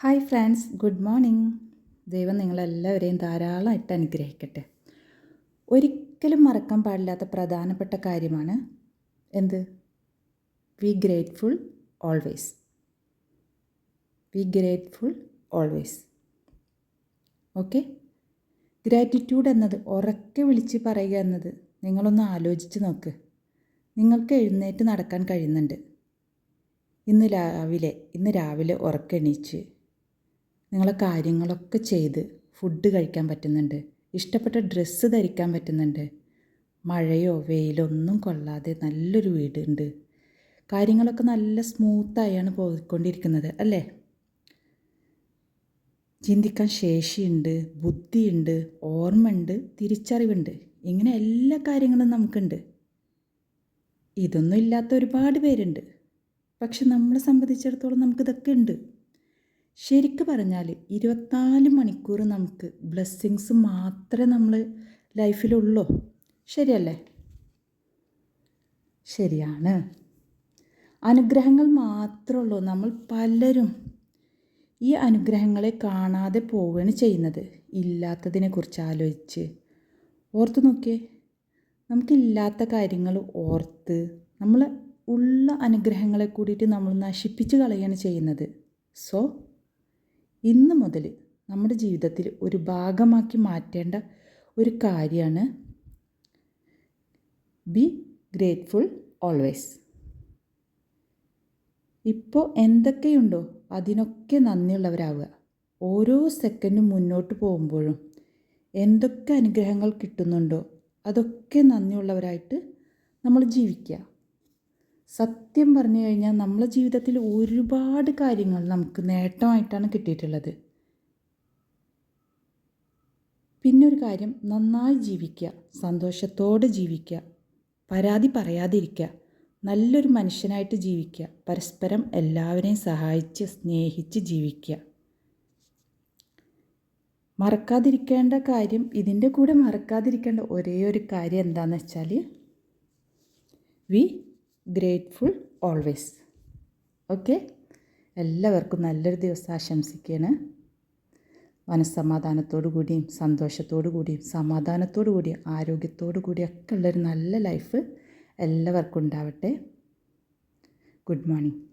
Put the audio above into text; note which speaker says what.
Speaker 1: Hi friends good morning. ദൈവം നിങ്ങളെല്ലാവരെയും ധാരാളമായിട്ട് അനുഗ്രഹിക്കട്ടെ. ഒരിക്കലും മറക്കാൻ പാടില്ലാത്ത പ്രധാനപ്പെട്ട കാര്യമാണ് എന്ത്? We grateful always we grateful always okay gratitude എന്നത് ഉറക്കെ വിളിച്ച് പറയുക എന്നത് നിങ്ങളൊന്ന് ആലോചിച്ച് നോക്ക്. നിങ്ങൾക്ക് എഴുന്നേറ്റ് നടക്കാൻ കഴിയുന്നുണ്ട്. ഇന്ന് രാവിലെ ഇന്ന് രാവിലെ ഉറക്കെണീച്ച് നിങ്ങളെ കാര്യങ്ങളൊക്കെ ചെയ്ത് ഫുഡ് കഴിക്കാൻ പറ്റുന്നുണ്ട്. ഇഷ്ടപ്പെട്ട ഡ്രസ്സ് ധരിക്കാൻ പറ്റുന്നുണ്ട്. മഴയോ വെയിലോ ഒന്നും കൊള്ളാതെ നല്ലൊരു വീടുണ്ട്. കാര്യങ്ങളൊക്കെ നല്ല സ്മൂത്തായാണ് പോയിക്കൊണ്ടിരിക്കുന്നത് അല്ലേ? ചിന്തിക്കാൻ ശേഷിയുണ്ട് ബുദ്ധിയുണ്ട് ഓർമ്മയുണ്ട് തിരിച്ചറിവുണ്ട്. ഇങ്ങനെ എല്ലാ കാര്യങ്ങളും നമുക്കുണ്ട്. ഇതൊന്നും ഇല്ലാത്ത ഒരുപാട് പേരുണ്ട്. പക്ഷെ നമ്മളെ സംബന്ധിച്ചിടത്തോളം നമുക്കിതൊക്കെ ഉണ്ട്. ശരിക്ക് പറഞ്ഞാൽ ഇരുപത്തിനാല് മണിക്കൂർ നമുക്ക് ബ്ലെസ്സിങ്സ് മാത്രമേ നമ്മൾ ലൈഫിലുള്ളൂ. ശരിയല്ലേ? ശരിയാണ്. അനുഗ്രഹങ്ങൾ മാത്രമുള്ളൂ നമ്മൾ പലരും ഈ അനുഗ്രഹങ്ങളെ കാണാതെ പോവുകയാണ് ചെയ്യുന്നത്. ഇല്ലാത്തതിനെക്കുറിച്ച് ആലോചിച്ച്. ഓർത്ത് നോക്കിയേ. നമുക്കില്ലാത്ത കാര്യങ്ങൾ ഓർത്ത് നമ്മൾ ഉള്ള അനുഗ്രഹങ്ങളെ കൂടിയിട്ട് നമ്മൾ നശിപ്പിച്ച് കളയാണ് ചെയ്യുന്നത്. സോ ഇന്ന് മുതൽ നമ്മുടെ ജീവിതത്തിൽ ഒരു ഭാഗമാക്കി മാറ്റേണ്ട ഒരു കാര്യമാണ് ബി ഗ്രേറ്റ്ഫുൾ ഓൾവേസ് ഇപ്പോൾ എന്തൊക്കെയുണ്ടോ? അതിനൊക്കെ നന്ദിയുള്ളവരാവുക. ഓരോ സെക്കൻഡും മുന്നോട്ട് പോകുമ്പോഴും എന്തൊക്കെ അനുഗ്രഹങ്ങൾ കിട്ടുന്നുണ്ടോ? അതൊക്കെ നന്ദിയുള്ളവരായിട്ട് നമ്മൾ ജീവിക്കുക. സത്യം പറഞ്ഞു കഴിഞ്ഞാൽ നമ്മളെ ജീവിതത്തിൽ ഒരുപാട് കാര്യങ്ങൾ നമുക്ക് നേട്ടമായിട്ടാണ് കിട്ടിയിട്ടുള്ളത്. പിന്നെ ഒരു കാര്യം നന്നായി ജീവിക്കുക സന്തോഷത്തോടെ ജീവിക്കുക പരാതി പറയാതിരിക്കുക നല്ലൊരു മനുഷ്യനായിട്ട് ജീവിക്കുക പരസ്പരം എല്ലാവരെയും സഹായിച്ച് സ്നേഹിച്ച് ജീവിക്കുക. മറക്കാതിരിക്കേണ്ട കാര്യം ഇതിന്റെ കൂടെ മറക്കാതിരിക്കേണ്ട ഒരേ ഒരു കാര്യം എന്താണെന്ന് വെച്ചാൽ വി ഗ്രേറ്റ്ഫുൾ ഓൾവേസ് ഓക്കെ എല്ലാവർക്കും നല്ലൊരു ദിവസം ആശംസിക്കുകയാണ്. മനസ്സമാധാനത്തോടു കൂടിയും സന്തോഷത്തോടു കൂടിയും സമാധാനത്തോടു കൂടിയും ആരോഗ്യത്തോടു കൂടിയും ഒക്കെ ഉള്ളൊരു നല്ല ലൈഫ് എല്ലാവർക്കും ഉണ്ടാവട്ടെ. Good morning